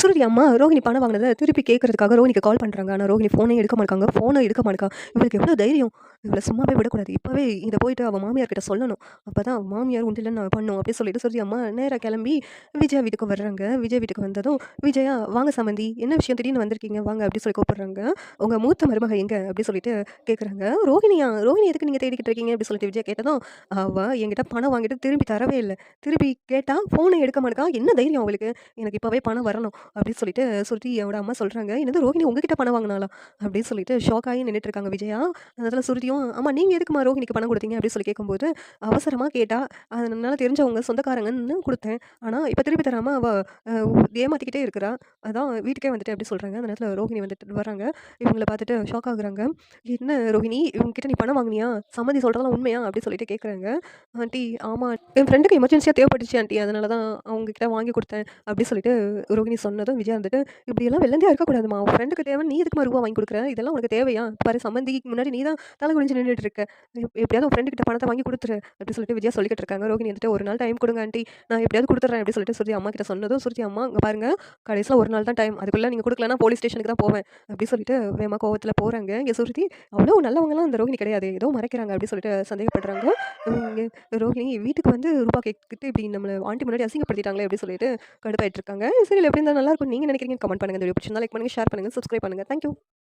சுருதி அம்மா ரோஹிணி பணம் வாங்கினதை திருப்பி கேட்கறதுக்காக ரோஹினிக்கு கால் பண்ணுறாங்க ஆனால் ரோஹினி ஃபோனே எடுக்க மாட்டாங்க. ஃபோனை எடுக்க மாட்டேக்கா இவளுக்கு எவ்வளோ தைரியம்? இவளை சும்மாவே விடக்கூடாது. இப்போவே இதை போயிட்டு அவள் மாமியார் கிட்ட சொல்லணும். அப்போ தான் மாமியார் உண்டு நான் பண்ணும் அப்படின்னு சொல்லிட்டு சுருதி அம்மா நேராக கிளம்பி விஜயா வீட்டுக்கு வர்றாங்க. விஜய் வீட்டுக்கு வந்ததும் விஜயா வாங்க சம்மந்தி என்ன விஷயம் திடீர்னு வந்திருக்கீங்க? வாங்க அப்படின்னு சொல்லி கூப்பிட்றாங்க. உங்கள் மூத்த மருமக எங்க? அப்படின்னு சொல்லிட்டு கேட்குறாங்க ரோஹினியா ரோஹினி எதுக்கு நீங்கள் தேடிக்கிட்டு இருக்கீங்க? அப்படின்னு சொல்லிட்டு விஜய் கேட்டதும் அவள் என்கிட்ட பணம் வாங்கிட்டு திரும்பி தரவே இல்லை. திருப்பி கேட்டால் ஃபோனை எடுக்க மாட்டேக்கா என்ன தைரியம் அவளுக்கு? எனக்கு இப்போவே பணம் வரணும். அப்படின்னு சொல்லிட்டு சுருதியோட அம்மா சொல்கிறாங்க என்னது ரோஹிணி உங்ககிட்ட பணம் வாங்கினாலா அப்படின்னு சொல்லிட்டு ஷாக் ஆகி நின்றுட்டு இருக்காங்க விஜயா. அந்த இடத்துல சுருதியும் ஆமாம் நீங்கள் எதுக்குமா ரோஹிணிக்கு பணம் கொடுத்தீங்க? அப்படின்னு சொல்லி கேட்கும்போது அவசரமாக கேட்டா அதனால தெரிஞ்சவங்க சொந்தக்காரங்கன்னு கொடுத்தேன். ஆனால் இப்போ திருப்பி தராமல் அவள் ஏமாற்றிக்கிட்டே இருக்கிறா. அதான் வீட்டுக்கே வந்துட்டு அப்படி சொல்கிறாங்க அந்த நேரத்தில் ரோஹிணி வந்துட்டு வராங்க இவங்களை பார்த்துட்டு ஷாக் ஆகுறாங்க. என்ன ரோஹிணி இவங்ககிட்ட நீ பணம் வாங்கினியா? சம்மதி சொல்கிறதெல்லாம் உண்மையா? அப்படி சொல்லிட்டு கேட்குறாங்க ஆண்டி ஆமாம் என் ஃப்ரெண்டுக்கு எமர்ஜென்சியாக தேவைப்பட்டுச்சு ஆண்டி. அதனால தான் அவங்ககிட்ட வாங்கி கொடுத்தேன். அப்படின்னு சொல்லிட்டு ரோஹிணி சொன்னதும் விஜய் வந்துட்டு இப்படியெல்லாம் வெள்ளந்தியாக இருக்கக்கூடாதுமா. உன் ஃப்ரெண்டுக்கு தேவை நீ எதுக்கு ரூபா வாங்கி கொடுக்குற? இதெல்லாம் உனக்கு தேவையா? பாரு சம்மந்திக்கு முன்னாடி நீ தான் தலை குனிஞ்சு நின்றுட்டு இருக்க. எப்படியாவது உன் ஃப்ரெண்டு கிட்ட பணத்தை வாங்கி கொடுத்துரு அப்படி சொல்லிட்டு விஜயா சொல்லிக்கிட்டு இருக்காங்க. ரோகிணி வந்துட்டு ஒரு நாள் டைம் கொடுங்க ஆண்டி. நான் எப்படியாவது கொடுத்துட்றேன் அப்படி சொல்லிட்டு சுருதி அம்மா கிட்ட சொன்னதும் சுருதி அம்மா இங்கே பாருங்க. கடைசியில் ஒரு நாள் தான் டைம் அதுக்குள்ளே நீங்கள் கொடுக்கலனா போலீஸ் ஸ்டேஷனுக்கு தான் போவேன் அப்படி சொல்லிட்டு வேமா கோவத்தில் போகிறாங்க இங்கே சுருதி அவ்வளோ நல்லவங்களாம் அந்த ரோகிணி கிடையாது. ஏதோ மறைக்கிறாங்க அப்படி சொல்லிட்டு சந்தேகப்படுறாங்க. இங்கே ரோஹிணி வீட்டுக்கு வந்து ரூபா கேட்டுட்டு இப்படி நம்மளை ஆண்டி முன்னாடி அசிங்கப்படுத்திட்டாங்களே அப்படி சொல்லிட்டு கடுப்பாயிட்டு இருக்காங்க. சரி எப்படி இருந்தால் நல்லா இருக்கும் நீங்கள் நினைக்கிறீங்க கமெண்ட் பண்ணுங்க. வீடியோ பிடிச்சிருந்தா லைக் பண்ணுங்க ஷேர் பண்ணுங்க சப்ஸ்கிரைப் பண்ணுங்க. தேங்க்யூ